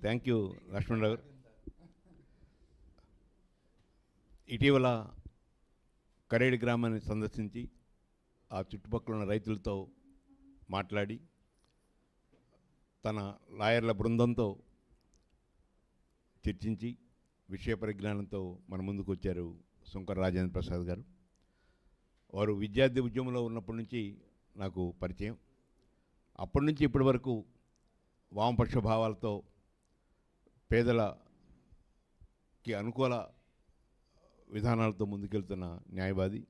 Thank you Lakshmanarao గారు ఇటీవల కరేడి గ్రామాన్ని సందర్శించి ఆ చుట్టుపక్కల ఉన్న రైతులతో మాట్లాడి తన లాయర్ల బృందంతో చర్చించి విషయ పరిజ్ఞానంతో మన ముందుకు వచ్చారు శంకర్ రాజేంద్ర ప్రసాద్ గారు. వారు విద్యార్థి ఉద్యమంలో ఉన్నప్పటి నుంచి నాకు పరిచయం. అప్పటి నుంచి ఇప్పటి వరకు వామపక్ష భావాలతో పేదలకి అనుకూల విధానాలతో ముందుకెళ్తున్న న్యాయవాది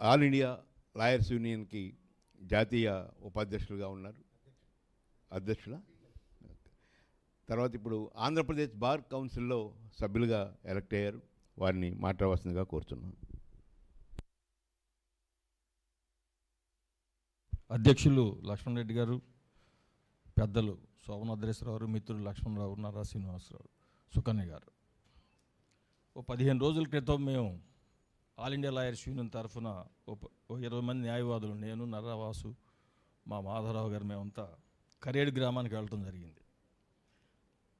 ఆల్ ఇండియా లాయర్స్ యూనియన్కి జాతీయ ఉపాధ్యక్షులుగా ఉన్నారు. అధ్యక్షుల? తర్వాత ఇప్పుడు ఆంధ్రప్రదేశ్ బార్ కౌన్సిల్లో సభ్యులుగా ఎలక్ట్ అయ్యారు. వారిని మాట్లాడవలసిందిగా కోరుతున్నాను అధ్యక్షులు లక్ష్మణ్ రెడ్డి గారు పెద్దలు శోభనాద్రేశ్వరరావు మిత్రులు లక్ష్మణరావు నారా శ్రీనివాసరావు సుకన్య గారు. ఓ పదిహేను రోజుల క్రితం మేము ఆల్ ఇండియా లాయర్స్ యూనియన్ తరఫున ఓ ఇరవై మంది న్యాయవాదులు నేను నర్రావాసు మా మాధవరావు గారు మేమంతా కరేడు గ్రామానికి వెళ్ళటం జరిగింది.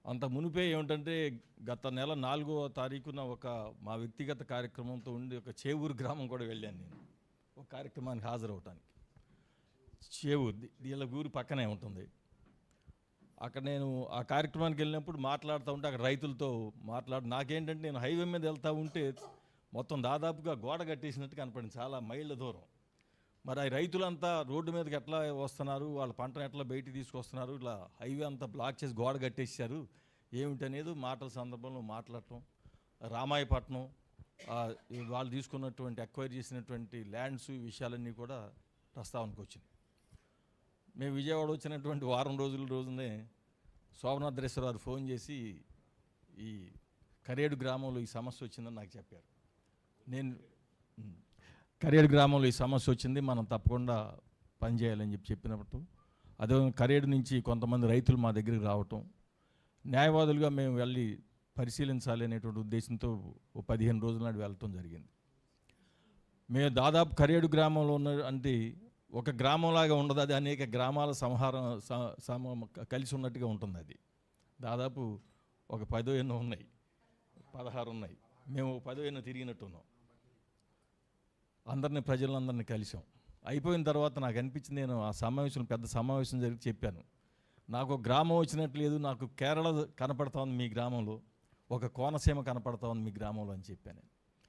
అంత మునిపే ఏమిటంటే గత నెల నాలుగో తారీఖున ఒక మా వ్యక్తిగత కార్యక్రమంతో ఉండి ఒక చేవూరు గ్రామం కూడా వెళ్ళాను నేను ఒక కార్యక్రమానికి హాజరవటానికి చేవూరు ది- వీళ్ళ ఊరు పక్కనే ఉంటుంది. అక్కడ నేను ఆ కార్యక్రమానికి వెళ్ళినప్పుడు మాట్లాడుతూ ఉంటే అక్కడ రైతులతో మాట్లాడు నాకేంటంటే నేను హైవే మీద వెళ్తూ ఉంటే మొత్తం దాదాపుగా గోడ కట్టేసినట్టు కనపడింది చాలా మైళ్ళ దూరం. మరి ఆ రైతులంతా రోడ్డు మీదకి ఎట్లా వస్తున్నారు వాళ్ళ పంటను ఎట్లా బయటికి తీసుకొస్తున్నారు ఇట్లా హైవే అంతా బ్లాక్ చేసి గోడ కట్టేసారు ఏమిటనేది మాటల సందర్భంలో మాట్లాడటం రామాయపట్నం వాళ్ళు తీసుకున్నటువంటి ఎక్వైర్ చేసినటువంటి ల్యాండ్స్ విషయాలన్నీ కూడా ప్రస్తావనకు వచ్చినాయి మేము విజయవాడ వచ్చినటువంటి వారం రోజుల రోజునే శోభనాథ్ గారు ఫోన్ చేసి ఈ కరేడు గ్రామంలో ఈ సమస్య వచ్చిందని నాకు చెప్పారు. నేను కరేడు గ్రామంలో ఈ సమస్య వచ్చింది మనం తప్పకుండా పనిచేయాలని చెప్పి చెప్పినప్పుడు అదే కరేడు నుంచి కొంతమంది రైతులు మా దగ్గరికి రావటం న్యాయవాదులుగా మేము వెళ్ళి పరిశీలించాలి అనేటువంటి ఉద్దేశంతో ఓ పదిహేను రోజుల నాడు వెళ్ళటం జరిగింది. మేము దాదాపు కరేడు గ్రామంలో ఉన్న అంటే ఒక గ్రామంలాగా ఉండదు అది అనేక గ్రామాల సంహారం కలిసి ఉన్నట్టుగా ఉంటుంది అది. దాదాపు ఒక పదో ఎన్నో ఉన్నాయి పదహారు ఉన్నాయి. మేము పదో ఎన్నో తిరిగినట్టు ఉన్నాం. అందరినీ ప్రజలందరినీ కలిసాం. అయిపోయిన తర్వాత నాకు అనిపించింది నేను ఆ సమావేశం పెద్ద సమావేశం జరిగి చెప్పాను. నాకు గ్రామం వచ్చినట్లు లేదు నాకు కేరళ కనపడతా ఉంది మీ గ్రామంలో ఒక కోనసీమ కనపడతా ఉంది మీ గ్రామంలో అని చెప్పాను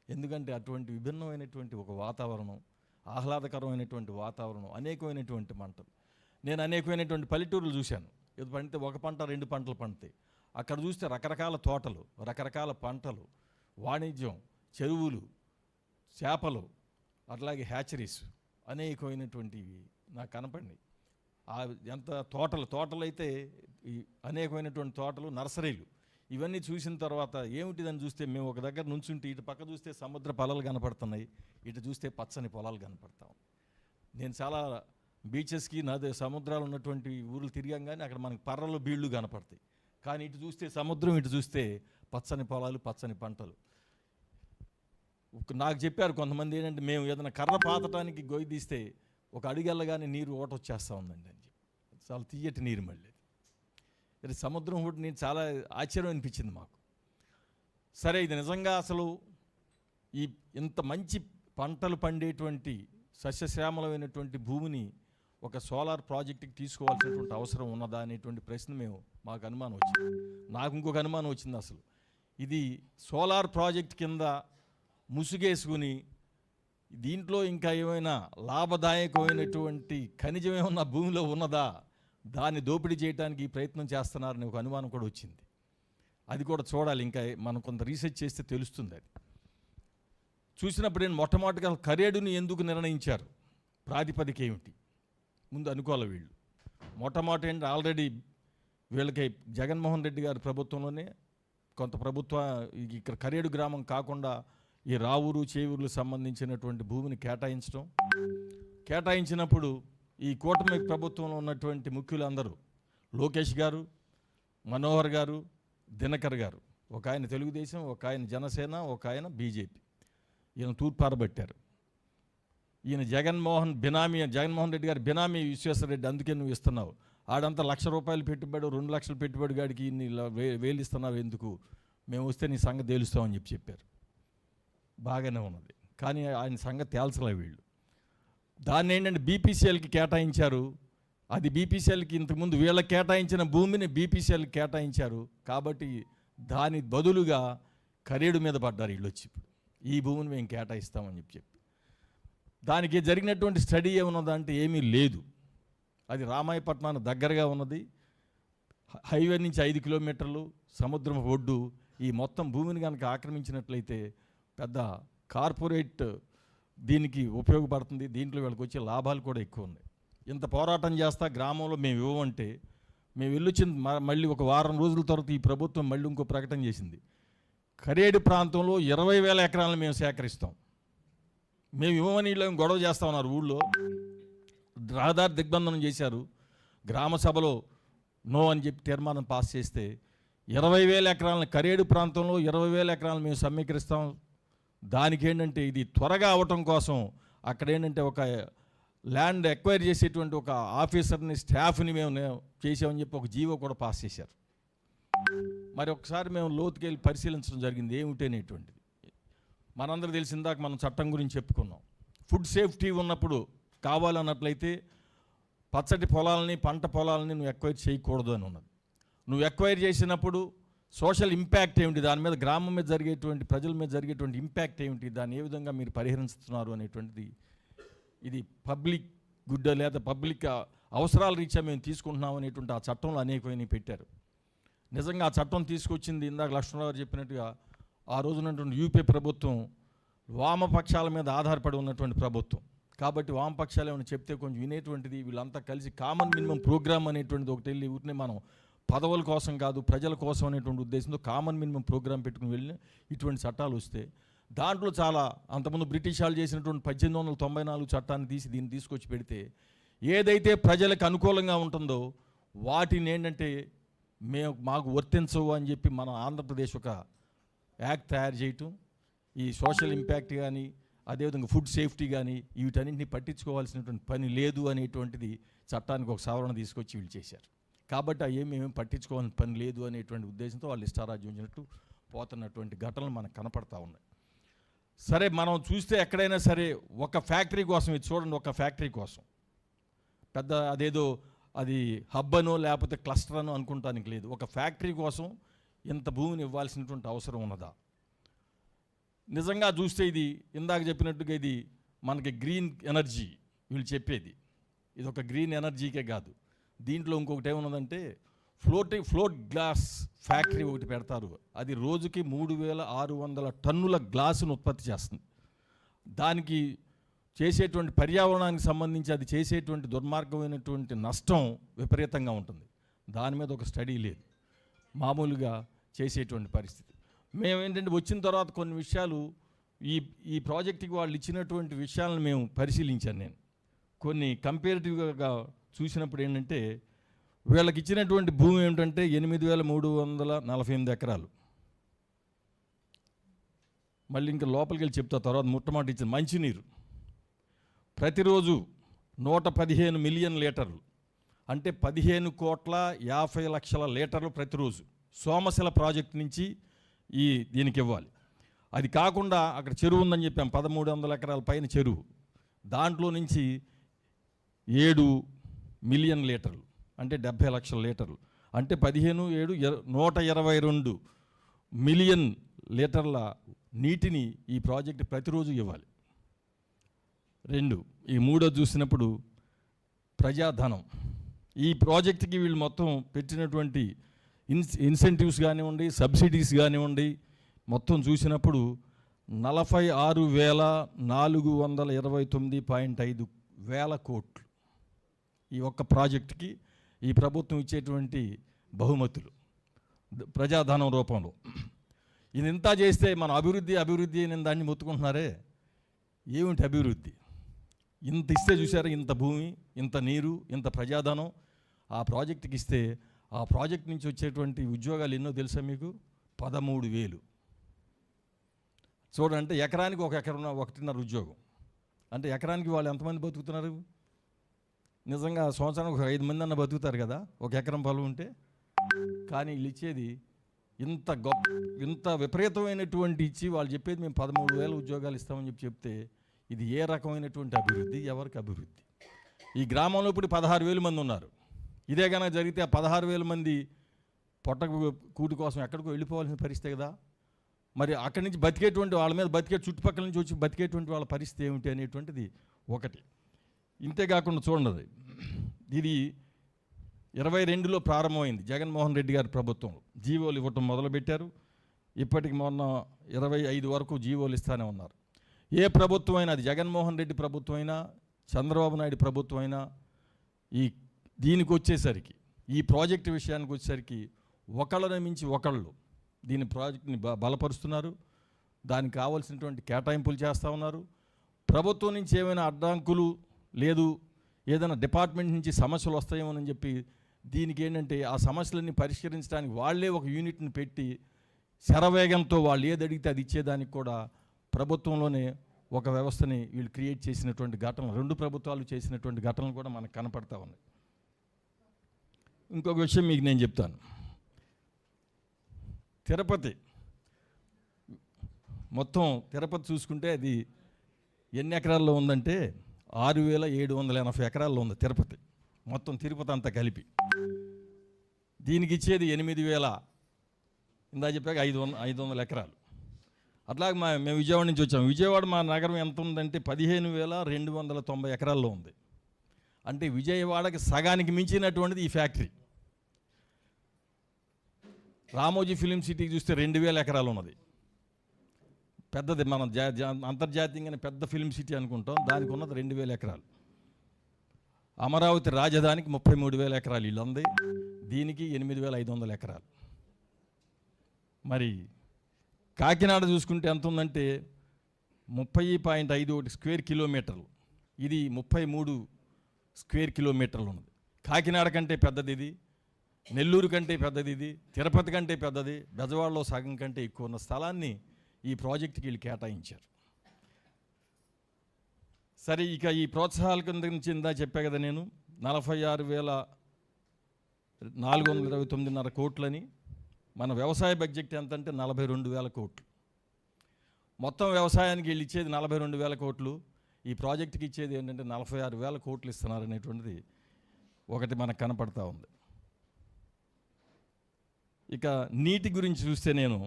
ఎందుకంటే అటువంటి విభిన్నమైనటువంటి ఒక వాతావరణం ఆహ్లాదకరమైనటువంటి వాతావరణం అనేకమైనటువంటి మంటలు నేను అనేకమైనటువంటి పల్లెటూరులు చూశాను. ఇది పండితే ఒక పంట రెండు పంటలు పండుతాయి అక్కడ చూస్తే రకరకాల తోటలు రకరకాల పంటలు వాణిజ్యం చెరువులు చేపలు అట్లాగే హ్యాచరీస్ అనేకమైనటువంటివి నాకు కనపడినాయి. ఎంత తోటలు తోటలు అయితే ఈ అనేకమైనటువంటి తోటలు నర్సరీలు ఇవన్నీ చూసిన తర్వాత ఏమిటిదని చూస్తే మేము ఒక దగ్గర నుంచుంటే ఇటు పక్క చూస్తే సముద్ర పొలాలు కనపడుతున్నాయి ఇటు చూస్తే పచ్చని పొలాలు కనపడతాం. నేను చాలా బీచెస్కి నదే సముద్రాలు ఉన్నటువంటి ఊర్లు తిరిగాం అక్కడ మనకి పర్రలు బీళ్ళు కనపడతాయి. కానీ ఇటు చూస్తే సముద్రం ఇటు చూస్తే పచ్చని పొలాలు పచ్చని పంటలు. నాకు చెప్పారు కొంతమంది ఏంటంటే మేము ఏదైనా కర్ర పాతటానికి గొయ్యి తీస్తే ఒక అడుగెళ్ళగానే నీరు ఓట వచ్చేస్తూ ఉందండి అని చెప్పి. చాలా తీయటి నీరు మళ్ళీ. సముద్రం కూడా నేను చాలా ఆశ్చర్యం అనిపించింది మాకు. సరే ఇది నిజంగా అసలు ఈ ఇంత మంచి పంటలు పండేటువంటి సస్యశ్యామలమైనటువంటి భూమిని ఒక సోలార్ ప్రాజెక్టుకి తీసుకోవాల్సినటువంటి అవసరం ఉన్నదా అనేటువంటి ప్రశ్న మేము మాకు అనుమానం వచ్చింది. నాకు ఇంకొక అనుమానం వచ్చింది అసలు. ఇది సోలార్ ప్రాజెక్ట్ కింద ముసుగేసుకుని దీంట్లో ఇంకా ఏమైనా లాభదాయకమైనటువంటి ఖనిజమేమన్నా భూమిలో ఉన్నదా దాన్ని దోపిడీ చేయడానికి ప్రయత్నం చేస్తున్నారని ఒక అనుమానం కూడా వచ్చింది. అది కూడా చూడాలి. ఇంకా మనం కొంత రీసెర్చ్ చేస్తే తెలుస్తుంది అది. చూసినప్పుడు నేను మొట్టమొదటిగా కరేడుని ఎందుకు నిర్ణయించారు? ప్రాతిపదిక ఏమిటి? ముందు అనుకోవాలి వీళ్ళు. మొట్టమొదటి ఏంటి? ఆల్రెడీ వీళ్ళకి జగన్మోహన్ రెడ్డి గారి ప్రభుత్వంలోనే కొంత ప్రభుత్వ ఇక్కడ కరేడు గ్రామం కాకుండా ఈ రావూరు చేవూరులకు సంబంధించినటువంటి భూమిని కేటాయించడం. కేటాయించినప్పుడు ఈ కూటమి ప్రభుత్వంలో ఉన్నటువంటి ముఖ్యులందరూ లోకేష్ గారు మనోహర్ గారు దినకర్ గారు. ఒక ఆయన తెలుగుదేశం ఒక ఆయన జనసేన ఒక ఆయన బీజేపీ. ఈయన తూర్పారబట్టారు. ఈయన జగన్మోహన్ బినామీ జగన్మోహన్ రెడ్డి గారు బినామీ విశ్వేశ్వరరెడ్డి అందుకే నువ్వు ఇస్తున్నావు. ఆడంతా లక్ష రూపాయలు పెట్టుబడి రెండు లక్షలు పెట్టుబడి గాడికి ఇన్ని ల- ఎందుకు? మేము వస్తే నీ సంగతి తేలుస్తామని చెప్పి చెప్పారు. బాగానే ఉన్నది. కానీ ఆయన సంగతి తేల్చలే వీళ్ళు. దాన్ని ఏంటంటే బీపీసీఎల్కి కేటాయించారు. అది బీపీసీఎల్కి ఇంతకుముందు వీళ్ళకి కేటాయించిన భూమిని బీపీసీఎల్కి కేటాయించారు. కాబట్టి దాని బదులుగా కరేడు మీద పడ్డారు వీళ్ళు వచ్చి ఇప్పుడు. ఈ భూమిని మేము కేటాయిస్తామని చెప్పి చెప్పి. దానికి జరిగినటువంటి స్టడీ ఏమున్నదంటే ఏమీ లేదు. అది రామాయపట్నానికి దగ్గరగా ఉన్నది. హైవే నుంచి ఐదు కిలోమీటర్లు సముద్రం ఒడ్డు ఈ మొత్తం భూమిని కనుక ఆక్రమించినట్లయితే పెద్ద కార్పొరేట్ దీనికి ఉపయోగపడుతుంది. దీంట్లో వీళ్ళకి వచ్చే లాభాలు కూడా ఎక్కువ ఉన్నాయి. ఇంత పోరాటం చేస్తా గ్రామంలో మేము ఇవ్వమంటే మేము వెళ్ళొచ్చిన మ- మళ్ళీ ఒక వారం రోజుల తర్వాత ఈ ప్రభుత్వం మళ్ళీ ఇంకో ప్రకటన చేసింది. కరేడు ప్రాంతంలో ఇరవై వేల ఎకరాలను మేము సేకరిస్తాం. మేము ఇవ్వమని గొడవ చేస్తా ఉన్నారు ఊళ్ళో. రహదారి దిగ్బంధనం చేశారు. గ్రామ సభలో నో అని చెప్పి తీర్మానం పాస్ చేస్తే ఇరవై వేల ఎకరాలను కరేడు ప్రాంతంలో ఇరవై వేల ఎకరాలను మేము సమీకరిస్తాం. దానికి ఏంటంటే ఇది త్వరగా అవటం కోసం అక్కడ ఏంటంటే ఒక ల్యాండ్ ఎక్వైర్ చేసేటువంటి ఒక ఆఫీసర్ని స్టాఫ్ని మేము చేసామని చెప్పి ఒక జీవో కూడా పాస్ చేశారు. మరి ఒకసారి మేము లోతుకెళ్ళి పరిశీలించడం జరిగింది ఏమిటనేటువంటిది మనందరూ తెలిసిందాక మనం చట్టం గురించి చెప్పుకున్నాం. ఫుడ్ సేఫ్టీ ఉన్నప్పుడు కావాలన్నట్లయితే పచ్చటి పొలాలని పంట పొలాలని నువ్వు ఎక్వైర్ చేయకూడదు అని ఉన్నది. నువ్వు ఎక్వైర్ చేసినప్పుడు సోషల్ ఇంపాక్ట్ ఏమిటి? దాని మీద గ్రామం మీద జరిగేటువంటి ప్రజల మీద జరిగేటువంటి ఇంపాక్ట్ ఏమిటి? దాన్ని ఏ విధంగా మీరు పరిహరిస్తున్నారు అనేటువంటిది ఇది పబ్లిక్ గుడ్ లేదా పబ్లిక్ అవసరాల రీత్యా మేము తీసుకుంటున్నాం అనేటువంటి ఆ చట్టంలో అనేకమైనవి పెట్టారు. నిజంగా ఆ చట్టం తీసుకొచ్చింది ఇందాక లక్ష్మణరావు చెప్పినట్టుగా ఆ రోజునటువంటి యూపీ ప్రభుత్వం వామపక్షాల మీద ఆధారపడి ఉన్నటువంటి ప్రభుత్వం. కాబట్టి వామపక్షాలు ఏమైనా చెప్తే కొంచెం వినేటువంటిది వీళ్ళంతా కలిసి కామన్ మినిమం ప్రోగ్రామ్ అనేటువంటిది ఒకటి వెళ్ళి ఊరినే మనం పదవుల కోసం కాదు ప్రజల కోసం అనేటువంటి ఉద్దేశంతో కామన్ మినిమం ప్రోగ్రామ్ పెట్టుకుని వెళ్ళిన ఇటువంటి చట్టాలు వస్తే దాంట్లో చాలా అంతకుముందు బ్రిటిష్ వాళ్ళు చేసినటువంటి పద్దెనిమిది వందల తొంభై నాలుగు చట్టాన్ని తీసి దీన్ని తీసుకొచ్చి పెడితే ఏదైతే ప్రజలకు అనుకూలంగా ఉంటుందో వాటిని ఏంటంటే మేము మాకు వర్తించవు అని చెప్పి మన ఆంధ్రప్రదేశ్ ఒక యాక్ట్ తయారు చేయటం ఈ సోషల్ ఇంపాక్ట్ కానీ అదేవిధంగా ఫుడ్ సేఫ్టీ కానీ వీటన్నింటినీ పట్టించుకోవాల్సినటువంటి పని లేదు అనేటువంటిది చట్టానికి ఒక సవరణ తీసుకొచ్చి వీళ్ళు చేశారు. కాబట్టి అవి ఏమేమి పట్టించుకోవాలని పని లేదు అనేటువంటి ఉద్దేశంతో వాళ్ళు ఇష్టారాజ్యం వచ్చినట్టు పోతున్నటువంటి ఘటనలు మనకు కనపడతా ఉన్నాయి. సరే మనం చూస్తే ఎక్కడైనా సరే ఒక ఫ్యాక్టరీ కోసం ఇది చూడండి ఒక ఫ్యాక్టరీ కోసం. పెద్ద అదేదో అది హబ్ అనో లేకపోతే క్లస్టర్ అనో అనుకుంటానికి లేదు. ఒక ఫ్యాక్టరీ కోసం ఇంత భూమిని ఇవ్వాల్సినటువంటి అవసరం ఉన్నదా? నిజంగా చూస్తే ఇది ఇందాక చెప్పినట్టుగా ఇది మనకి గ్రీన్ ఎనర్జీ వీళ్ళు చెప్పేది. ఇది ఒక గ్రీన్ ఎనర్జీకే కాదు. దీంట్లో ఇంకొకటి ఏమున్నదంటే ఫ్లోటింగ్ ఫ్లోట్ గ్లాస్ ఫ్యాక్టరీ ఒకటి పెడతారు. అది రోజుకి మూడు వేల ఆరు వందల టన్నుల గ్లాసును ఉత్పత్తి చేస్తుంది. దానికి చేసేటువంటి పర్యావరణానికి సంబంధించి అది చేసేటువంటి దుర్మార్గమైనటువంటి నష్టం విపరీతంగా ఉంటుంది. దాని మీద ఒక స్టడీ లేదు. మామూలుగా చేసేటువంటి పరిస్థితి. మేము ఏంటంటే వచ్చిన తర్వాత కొన్ని విషయాలు ఈ ఈ ప్రాజెక్టుకి వాళ్ళు ఇచ్చినటువంటి విషయాలను మేము పరిశీలించాను నేను. కొన్ని కంపేరిటివ్గా చూసినప్పుడు ఏంటంటే వీళ్ళకి ఇచ్చినటువంటి భూమి ఏమిటంటే ఎనిమిది వేల మూడు వందల నలభై ఎనిమిది ఎకరాలు. మళ్ళీ ఇంకా లోపలికి వెళ్ళి చెప్తా తర్వాత ముట్టమాట ఇచ్చిన మంచినీరు. ప్రతిరోజు నూట పదిహేను మిలియన్ లీటర్లు. అంటే పదిహేను కోట్ల యాభై లక్షల లీటర్లు ప్రతిరోజు సోమశిల ప్రాజెక్ట్ నుంచి ఈ దీనికి ఇవ్వాలి. అది కాకుండా అక్కడ చెరువు ఉందని చెప్పాం పదమూడు వందల ఎకరాల పైన చెరువు. దాంట్లో నుంచి ఏడు మిలియన్ లీటర్లు అంటే డెబ్భై లక్షల లీటర్లు. అంటే పదిహేను ఏడు నూట ఇరవై రెండు మిలియన్ లీటర్ల నీటిని ఈ ప్రాజెక్ట్ ప్రతిరోజు ఇవ్వాలి. రెండు ఈ మూడో చూసినప్పుడు ప్రజాధనం. ఈ ప్రాజెక్ట్కి వీళ్ళు మొత్తం పెట్టినటువంటి ఇన్స్ ఇన్సెంటివ్స్ కానివ్వండి సబ్సిడీస్ కానివ్వండి మొత్తం చూసినప్పుడు నలభై ఆరు వేల నాలుగు వందల ఇరవై తొమ్మిది పాయింట్ ఐదు వేల కోట్లు. ఈ ఒక్క ప్రాజెక్ట్కి ఈ ప్రభుత్వం ఇచ్చేటువంటి బహుమతులు. ప్రజాధనం రూపంలో. ఇది ఇంత చేస్తే మన అభివృద్ధి అభివృద్ధి అని దాన్ని మొత్తుకుంటున్నారే? ఏమిటి అభివృద్ధి? ఇంత ఇస్తే చూసారా ఇంత భూమి ఇంత నీరు ఇంత ప్రజాధనం. ఆ ప్రాజెక్టుకి ఇస్తే ఆ ప్రాజెక్ట్ నుంచి వచ్చేటువంటి ఉద్యోగాలు ఎన్నో తెలుసా మీకు? పదమూడు వేలు. చూడండి అంటే ఎకరానికి ఒక ఎకరం ఒకటిన్నర ఉద్యోగం. అంటే ఎకరానికి వాళ్ళు ఎంతమంది బతుకుతున్నారు? నిజంగా సంవత్సరానికి ఒక ఐదు మంది అన్న బతుకుతారు కదా ఒక ఎకరం పొలం ఉంటే. కానీ వీళ్ళు ఇచ్చేది ఇంత గొప్ప ఇంత విపరీతమైనటువంటి ఇచ్చి వాళ్ళు చెప్పేది మేము పదమూడు వేల ఉద్యోగాలు ఇస్తామని చెప్పి చెప్తే ఇది ఏ రకమైనటువంటి అభివృద్ధి? ఎవరికి అభివృద్ధి? ఈ గ్రామంలో ఇప్పుడు పదహారు వేల మంది ఉన్నారు. ఇదే కనుక జరిగితే ఆ పదహారు వేల మంది పొట్ట కూటి కోసం ఎక్కడికో వెళ్ళిపోవాల్సిన పరిస్థితి కదా. మరి అక్కడి నుంచి బతికేటువంటి వాళ్ళ మీద బతికే చుట్టుపక్కల నుంచి వచ్చి బతికేటువంటి వాళ్ళ పరిస్థితి ఏమిటి అనేటువంటిది ఒకటి. ఇంతేకాకుండా చూడండి ఇది ఇరవై రెండులో ప్రారంభమైంది జగన్మోహన్ రెడ్డి గారి ప్రభుత్వం. జీవోలు ఇవ్వటం మొదలుపెట్టారు. ఇప్పటికి మొన్న ఇరవై ఐదు వరకు జీవోలు ఇస్తానే ఉన్నారు. ఏ ప్రభుత్వం అయినా అది జగన్మోహన్ రెడ్డి ప్రభుత్వం అయినా చంద్రబాబు నాయుడు ప్రభుత్వం అయినా ఈ దీనికి వచ్చేసరికి ఈ ప్రాజెక్టు విషయానికి వచ్చేసరికి ఒకళ్ళని మించి ఒకళ్ళు దీని ప్రాజెక్ట్ని బ బలపరుస్తున్నారు. దానికి కావాల్సినటువంటి కేటాయింపులు చేస్తూ ఉన్నారు. ప్రభుత్వం నుంచి ఏమైనా అడ్డంకులు లేదు ఏదైనా డిపార్ట్మెంట్ నుంచి సమస్యలు వస్తాయేమోనని చెప్పి దీనికి ఏంటంటే ఆ సమస్యలన్నీ పరిష్కరించడానికి వాళ్ళే ఒక యూనిట్ని పెట్టి శరవేగంతో వాళ్ళు ఏది అడిగితే అది ఇచ్చేదానికి కూడా ప్రభుత్వంలోనే ఒక వ్యవస్థని వీళ్ళు క్రియేట్ చేసినటువంటి ఘటనలు రెండు ప్రభుత్వాలు చేసినటువంటి ఘటనలు కూడా మనకు కనపడతా ఉన్నాయి. ఇంకొక విషయం మీకు నేను చెప్తాను. తిరుపతి మొత్తం తిరుపతి చూసుకుంటే అది ఎన్ని ఎకరాల్లో ఉందంటే ఆరు వేల ఏడు వందల ఎనభై ఎకరాల్లో ఉంది తిరుపతి. మొత్తం తిరుపతి అంతా కలిపి. దీనికి ఇచ్చేది ఎనిమిది వేల ఇందా చెప్పాక ఐదు వంద ఐదు వందల ఎకరాలు. అట్లాగే మా మేము విజయవాడ నుంచి వచ్చాము విజయవాడ మా నగరం ఎంత ఉందంటే పదిహేను వేల రెండు వందల తొంభై ఎకరాల్లో ఉంది. అంటే విజయవాడకి సగానికి మించినటువంటిది ఈ ఫ్యాక్టరీ. రామోజీ ఫిలిం సిటీకి చూస్తే రెండు వేల ఎకరాలు ఉన్నది. పెద్దది మనం జా జా అంతర్జాతీయంగానే పెద్ద ఫిలిం సిటీ అనుకుంటాం. దానికి ఉన్నది రెండు వేల ఎకరాలు. అమరావతి రాజధానికి ముప్పై మూడు వేల ఎకరాలు ఇల్లు ఉంది దీనికి ఎనిమిది వేల ఐదు వందల ఎకరాలు. మరి కాకినాడ చూసుకుంటే ఎంత ఉందంటే ముప్పై పాయింట్ ఐదు ఒకటి స్క్వేర్ కిలోమీటర్లు. ఇది ముప్పై మూడు స్క్వేర్ కిలోమీటర్లు ఉన్నది. కాకినాడ కంటే పెద్దది ఇది. నెల్లూరు కంటే పెద్దది ఇది. తిరుపతి కంటే పెద్దది. బెజవాడలో సగం కంటే ఎక్కువ ఉన్న స్థలాన్ని ఈ ప్రాజెక్ట్కి వీళ్ళు కేటాయించారు. సరే ఇక ఈ ప్రోత్సాహాల కింద నుంచి ఇందా చెప్పా కదా నేను నలభై ఆరు వేల నాలుగు వందల ఇరవై తొమ్మిదిన్నర కోట్లని మన వ్యవసాయ బడ్జెట్ ఎంత అంటే నలభై రెండు వేల కోట్లు. మొత్తం వ్యవసాయానికి వీళ్ళు ఇచ్చేది నలభై రెండు వేల కోట్లు. ఈ ప్రాజెక్టుకి ఇచ్చేది ఏంటంటే నలభై ఆరు వేల కోట్లు ఇస్తున్నారు అనేటువంటిది ఒకటి మనకు కనపడతా ఉంది. ఇక నీటి గురించి చూస్తే నేను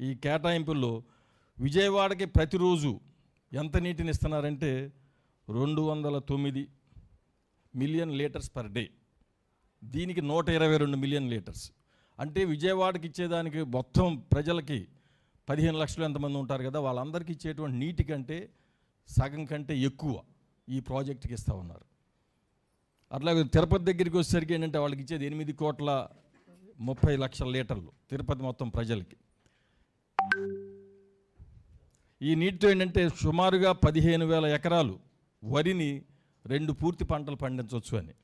ఈ కేటాయింపుల్లో విజయవాడకి ప్రతిరోజు ఎంత నీటిని ఇస్తున్నారంటే రెండు వందల తొమ్మిది మిలియన్ లీటర్స్ పర్ డే. దీనికి నూట ఇరవై రెండు మిలియన్ లీటర్స్. అంటే విజయవాడకి ఇచ్చేదానికి మొత్తం ప్రజలకి పదిహేను లక్షలు ఎంతమంది ఉంటారు కదా వాళ్ళందరికీ ఇచ్చేటువంటి నీటి కంటే సగం కంటే ఎక్కువ ఈ ప్రాజెక్టుకి ఇస్తూ ఉన్నారు. అట్లాగే తిరుపతి దగ్గరికి వచ్చేసరికి ఏంటంటే వాళ్ళకి ఇచ్చేది ఎనిమిది కోట్ల ముప్పై లక్షల లీటర్లు తిరుపతి మొత్తం ప్రజలకి. ఈ నీటితో ఏంటంటే సుమారుగా పదిహేను వేల ఎకరాలు వరిని రెండు పూర్తి పంటలు పండించవచ్చు అని.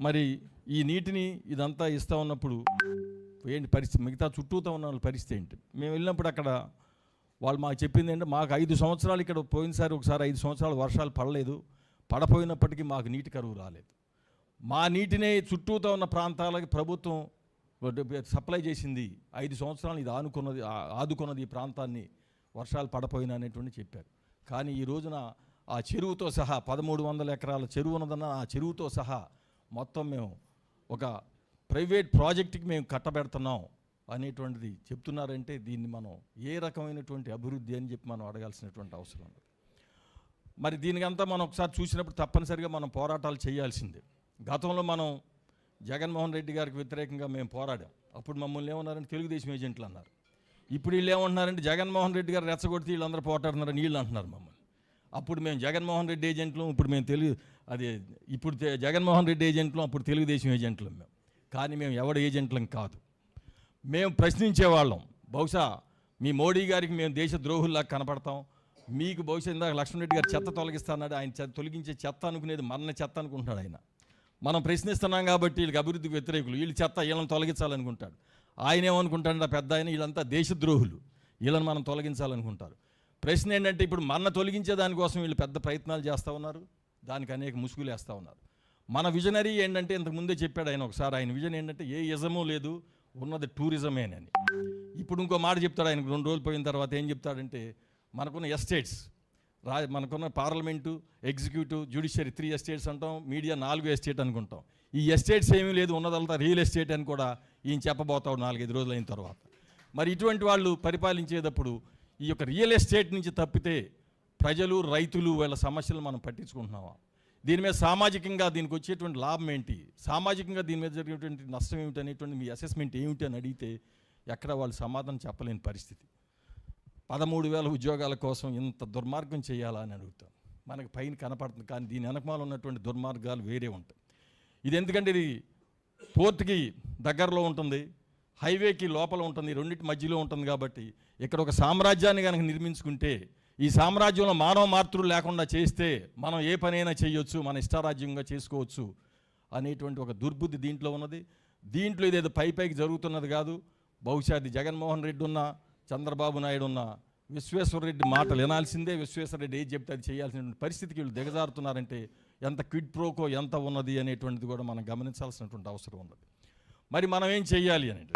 మరి ఈ నీటిని ఇదంతా ఇస్తూ ఉన్నప్పుడు ఏంటి పరిస్థితి? మిగతా చుట్టూతో ఉన్న వాళ్ళ పరిస్థితి ఏంటి? మేము వెళ్ళినప్పుడు అక్కడ వాళ్ళు మాకు చెప్పింది ఏంటంటే మాకు ఐదు సంవత్సరాలు ఇక్కడ పోయినసారి ఒకసారి ఐదు సంవత్సరాలు వర్షాలు పడలేదు. పడపోయినప్పటికీ మాకు నీటి కరువు రాలేదు. మా నీటినే చుట్టూతో ఉన్న ప్రాంతాలకి ప్రభుత్వం సప్లై చేసింది. ఐదు సంవత్సరాలు ఇది ఆనుకున్నది ఆదుకున్నది ఈ ప్రాంతాన్ని వర్షాలు పడపోయినా అనేటువంటి చెప్పారు. కానీ ఈ రోజున ఆ చెరువుతో సహా పదమూడు వందల ఎకరాల చెరువు ఉన్నదన్న ఆ చెరువుతో సహా మొత్తం మేము ఒక ప్రైవేట్ ప్రాజెక్టుకి మేము కట్టబెడుతున్నాం అనేటువంటిది చెప్తున్నారంటే దీన్ని మనం ఏ రకమైనటువంటి అభివృద్ధి అని చెప్పి మనం అడగాల్సినటువంటి అవసరం ఉంది మరి దీనికంతా మనం ఒకసారి చూసినప్పుడు తప్పనిసరిగా మనం పోరాటాలు చేయాల్సిందే. గతంలో మనం జగన్మోహన్ రెడ్డి గారికి వ్యతిరేకంగా మేము పోరాడాం. అప్పుడు మమ్మల్ని ఏమన్నారంటే తెలుగుదేశం ఏజెంట్లు అన్నారు. ఇప్పుడు వీళ్ళు ఏమంటున్నారంటే జగన్మోహన్ రెడ్డి గారు రెచ్చగొడితే వీళ్ళందరూ పోటాడుతున్నారని వీళ్ళు అంటున్నారు మమ్మల్ని. అప్పుడు మేము జగన్మోహన్ రెడ్డి ఏజెంట్లు ఇప్పుడు మేము తెలుగు అది ఇప్పుడు జగన్మోహన్ రెడ్డి ఏజెంట్లు అప్పుడు తెలుగుదేశం ఏజెంట్లు మేము. కానీ మేము ఎవడ ఏజెంట్లం కాదు. మేము ప్రశ్నించేవాళ్ళం. బహుశా మీ మోడీ గారికి మేము దేశ ద్రోహుల్లా కనపడతాం. మీకు బహుశా ఇందాక లక్ష్మణ్ రెడ్డి గారు చెత్త తొలగిస్తాన్నాడు ఆయన చెత్త తొలగించే చెత్త అనుకునేది మరణ చెత్త అనుకుంటున్నాడు ఆయన. మనం ప్రశ్నిస్తున్నాం కాబట్టి వీళ్ళకి అభివృద్ధికి వ్యతిరేకులు. వీళ్ళు చెత్త వీళ్ళని తొలగించాలనుకుంటాడు. ఆయన ఏమనుకుంటాడు పెద్ద ఆయన వీళ్ళంతా దేశద్రోహులు. వీళ్ళని మనం తొలగించాలనుకుంటారు. ప్రశ్న ఏంటంటే ఇప్పుడు మన తొలగించే దానికోసం వీళ్ళు పెద్ద ప్రయత్నాలు చేస్తూ ఉన్నారు. దానికి అనేక ముసుగులు వేస్తూ ఉన్నారు. మన విజనరీ ఏంటంటే ఇంతకు ముందే చెప్పాడు ఆయన ఒకసారి. ఆయన విజన్ ఏంటంటే ఏ ఇజము లేదు ఉన్నది టూరిజమేనని ఇప్పుడు ఇంకో మాట చెప్తాడు ఆయన రెండు రోజులు పోయిన తర్వాత ఏం చెప్తాడంటే మనకున్న ఎస్టేట్స్ రా మనకున్న parliament executive judiciary three estates అంటాం మీడియా నాలుగు ఎస్టేట్ అనుకుంటాం. ఈ ఎస్టేట్స్ ఏమీ లేదు ఉన్నదంతా రియల్ ఎస్టేట్ అని కూడా ఈయన చెప్పబోతాడు నాలుగైదు రోజులు అయిన తర్వాత. మరి ఇటువంటి వాళ్ళు పరిపాలించేటప్పుడు ఈ యొక్క రియల్ ఎస్టేట్ నుంచి తప్పితే ప్రజలు రైతులు వీళ్ళ సమస్యలు మనం పట్టించుకుంటున్నామా? దీని మీద సామాజికంగా దీనికి వచ్చేటువంటి లాభం ఏంటి? సామాజికంగా దీని మీద జరిగేటువంటి నష్టం ఏమిటి అనేటువంటి మీ అసెస్మెంట్ ఏమిటి అని అడిగితే ఎక్కడ వాళ్ళు సమాధానం చెప్పలేని పరిస్థితి. పదమూడు వేల ఉద్యోగాల కోసం ఇంత దుర్మార్గం చేయాలా అని అడుగుతాం. మనకు పైన కనపడుతుంది కానీ దీని వెనకమాల ఉన్నటువంటి దుర్మార్గాలు వేరే ఉంటాయి. ఇది ఎందుకంటే ఇది పోర్ట్కి దగ్గరలో ఉంటుంది హైవేకి లోపల ఉంటుంది రెండింటి మధ్యలో ఉంటుంది కాబట్టి ఇక్కడ ఒక సామ్రాజ్యాన్ని కనుక నిర్మించుకుంటే ఈ సామ్రాజ్యంలో మానవ మాతృలు లేకుండా చేస్తే మనం ఏ పనైనా చేయొచ్చు మన ఇష్టారాజ్యంగా చేసుకోవచ్చు అనేటువంటి ఒక దుర్బుద్ధి దీంట్లో ఉన్నది. దీంట్లో ఇదేదో పై పైకి జరుగుతున్నది కాదు. బహుశా అది జగన్మోహన్ రెడ్డి ఉన్నా చంద్రబాబు నాయుడు ఉన్న విశ్వేశ్వరరెడ్డి మాటలు వినాల్సిందే. విశ్వేశ్వరరెడ్డి ఏది చెప్తే అది చేయాల్సినటువంటి పరిస్థితికి వీళ్ళు దిగజారుతున్నారంటే ఎంత క్విడ్ ప్రోకో ఎంత ఉన్నది అనేటువంటిది కూడా మనం గమనించాల్సినటువంటి అవసరం ఉన్నది. మరి మనం ఏం చెయ్యాలి అనేది?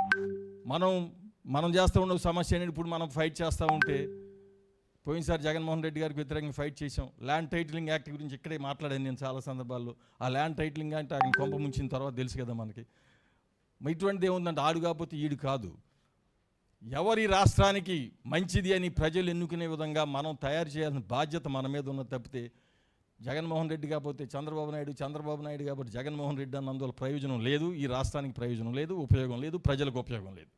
మనం మనం చేస్తూ ఉన్న సమస్య అనేది ఇప్పుడు మనం ఫైట్ చేస్తూ ఉంటే పోయినసారి జగన్మోహన్ రెడ్డి గారికి వ్యతిరేకంగా ఫైట్ చేసాం ల్యాండ్ టైటిలింగ్ యాక్ట్ గురించి ఇక్కడే మాట్లాడాను నేను చాలా సందర్భాల్లో. ఆ ల్యాండ్ టైటిలింగ్ అంటే ఆయన కొంప ముంచిన తర్వాత తెలుసు కదా మనకి. మరి ఇటువంటిది ఏముందంటే ఆడు కాకపోతే ఈడు కాదు. ఎవరి రాష్ట్రానికి మంచిది అని ప్రజలు ఎన్నుకునే విధంగా మనం తయారు చేయాల్సిన బాధ్యత మన మీద ఉన్న తప్పితే జగన్మోహన్ రెడ్డి కాకపోతే చంద్రబాబు నాయుడు చంద్రబాబు నాయుడు కాబట్టి జగన్మోహన్ రెడ్డి అన్నందువల్ల ప్రయోజనం లేదు. ఈ రాష్ట్రానికి ప్రయోజనం లేదు ఉపయోగం లేదు ప్రజలకు ఉపయోగం లేదు.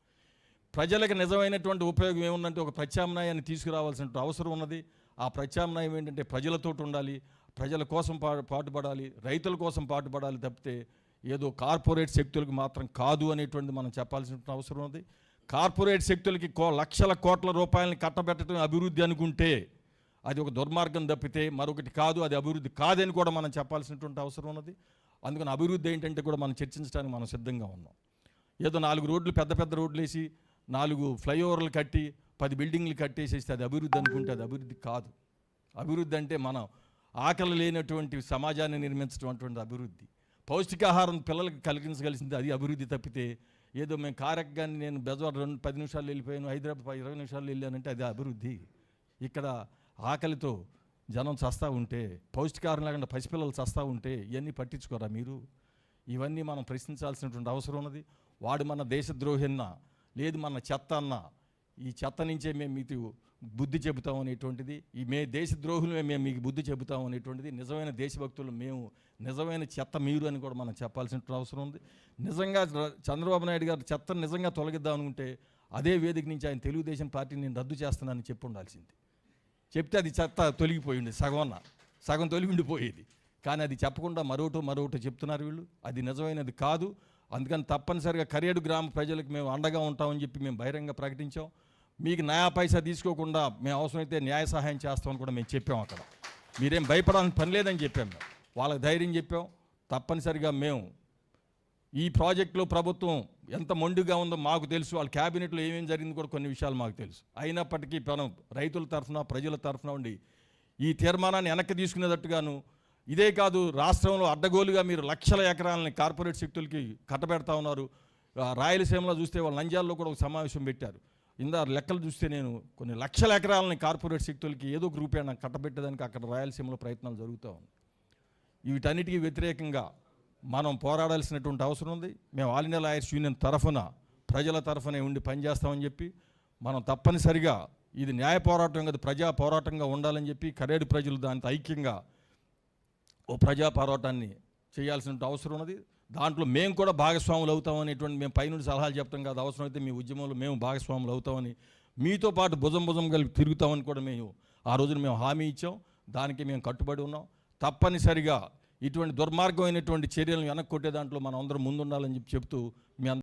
ప్రజలకు నిజమైనటువంటి ఉపయోగం ఏముందంటే ఒక ప్రత్యామ్నాయాన్ని తీసుకురావాల్సిన అవసరం ఉన్నది. ఆ ప్రత్యామ్నాయం ఏంటంటే ప్రజలతో ఉండాలి ప్రజల కోసం పా పాటుపడాలి రైతుల కోసం పాటుపడాలి తప్పితే ఏదో కార్పొరేట్ శక్తులకు మాత్రం కాదు అనేటువంటిది మనం చెప్పాల్సిన అవసరం ఉంది కార్పొరేట్ శక్తులకి కో లక్షల కోట్ల రూపాయలని కట్టబెట్టడం అభివృద్ధి అనుకుంటే అది ఒక దుర్మార్గం తప్పితే మరొకటి కాదు అది అభివృద్ధి కాదని కూడా మనం చెప్పాల్సినటువంటి అవసరం ఉన్నది. అందుకని అభివృద్ధి ఏంటంటే కూడా మనం చర్చించడానికి మనం సిద్ధంగా ఉన్నాం. ఏదో నాలుగు రోడ్లు పెద్ద పెద్ద రోడ్లు వేసి నాలుగు ఫ్లైఓవర్లు కట్టి పది బిల్డింగ్లు కట్టేసేస్తే అది అభివృద్ధి అనుకుంటే అది అభివృద్ధి కాదు. అభివృద్ధి అంటే మనం ఆకలి లేనటువంటి సమాజాన్ని నిర్మించడం అటువంటి అభివృద్ధి. పౌష్టికాహారం పిల్లలకు కలిగించగలిసింది అది అభివృద్ధి తప్పితే ఏదో మేము కారెక్గాని నేను బెజవాడ రెండు పది నిమిషాలు వెళ్ళిపోయాను హైదరాబాద్ ఇరవై నిమిషాలు వెళ్ళానంటే అది అభివృద్ధి. ఇక్కడ ఆకలితో జనం చస్తూ ఉంటే పౌష్టికారం లేకుండా పసిపిల్లలు చస్తూ ఉంటే ఇవన్నీ పట్టించుకోరా మీరు? ఇవన్నీ మనం ప్రశ్నించాల్సినటువంటి అవసరం ఉన్నది. వాడు మన దేశద్రోహి అన్నా లేదు మన చెత్త అన్నా ఈ చెత్త నుంచే మేము మీకు బుద్ధి చెబుతాం అనేటువంటిది. ఈ మే దేశద్రోహులమే మేము మీకు బుద్ధి చెబుతాం అనేటువంటిది. నిజమైన దేశభక్తులు మేము నిజమైన చెత్త మీరు అని కూడా మనం చెప్పాల్సిన అవసరం ఉంది. నిజంగా చంద్రబాబు నాయుడు గారు చెత్తను నిజంగా తొలగిద్దాం అనుకుంటే అదే వేదిక నుంచి ఆయన తెలుగుదేశం పార్టీని నేను రద్దు చేస్తున్నానని చెప్పి ఉండాల్సింది. చెప్తే అది చెత్త తొలగిపోయింది సగం సగం తొలిగిండిపోయేది. కానీ అది చెప్పకుండా మరొకటి మరొకటి చెప్తున్నారు వీళ్ళు. అది నిజమైనది కాదు. అందుకని తప్పనిసరిగా కరేడు గ్రామ ప్రజలకు మేము అండగా ఉంటామని చెప్పి మేము బహిరంగ ప్రకటించాం. మీకు న్యాయ పైసా తీసుకోకుండా మేము అవసరమైతే న్యాయ సహాయం చేస్తామని కూడా మేము చెప్పాం అక్కడ. మీరేం భయపడాల్సిన పని లేదని చెప్పాం మేము. వాళ్ళకి ధైర్యం చెప్పాం. తప్పనిసరిగా మేము ఈ ప్రాజెక్టులో ప్రభుత్వం ఎంత మొండిగా ఉందో మాకు తెలుసు. వాళ్ళ క్యాబినెట్లో ఏమేమి జరిగింది కూడా కొన్ని విషయాలు మాకు తెలుసు. అయినప్పటికీ మనం రైతుల తరఫున ప్రజల తరఫున ఉండి ఈ తీర్మానాన్ని వెనక్కి తీసుకునేటట్టుగాను ఇదే కాదు రాష్ట్రంలో అడ్డగోలుగా మీరు లక్షల ఎకరాలని కార్పొరేట్ శక్తులకి కట్టబెడతా ఉన్నారు. రాయలసీమలో చూస్తే వాళ్ళు నంజాల్లో కూడా ఒక సమావేశం పెట్టారు. ఇందా లెక్కలు చూస్తే నేను కొన్ని లక్షల ఎకరాలని కార్పొరేట్ శక్తులకి ఏదో ఒక రూపేణ కట్టబెట్టడానికి అక్కడ రాయలసీమలో ప్రయత్నాలు జరుగుతూ ఉన్నాయి వీటన్నిటికీ వ్యతిరేకంగా మనం పోరాడాల్సినటువంటి అవసరం ఉంది. మేము ఆల్ ఇండియా లాయర్స్ యూనియన్ తరఫున ప్రజల తరఫునే ఉండి పనిచేస్తామని చెప్పి మనం తప్పనిసరిగా ఇది న్యాయ పోరాటం కాదు ప్రజా పోరాటంగా ఉండాలని చెప్పి కరేడు ప్రజలు దానితో ఐక్యంగా ఓ ప్రజా పోరాటాన్ని చేయాల్సిన అవసరం ఉన్నది. దాంట్లో మేము కూడా భాగస్వాములు అవుతామనేటువంటి మేము పైనుండి సలహాలు చెప్తాం కాదు. అవసరం అయితే మీ ఉద్యమంలో మేము భాగస్వాములు అవుతామని మీతో పాటు భుజం భుజం కలిపి తిరుగుతామని కూడా మేము ఆ రోజున మేము హామీ ఇచ్చాం. దానికి మేము కట్టుబడి ఉన్నాం. తప్పనిసరిగా ఇటువంటి దుర్మార్గమైనటువంటి చర్యలను వెనక్కి కొట్టే దాంట్లో మనం అందరం ముందుండాలని చెప్పి చెప్తూ మీ అందరికీ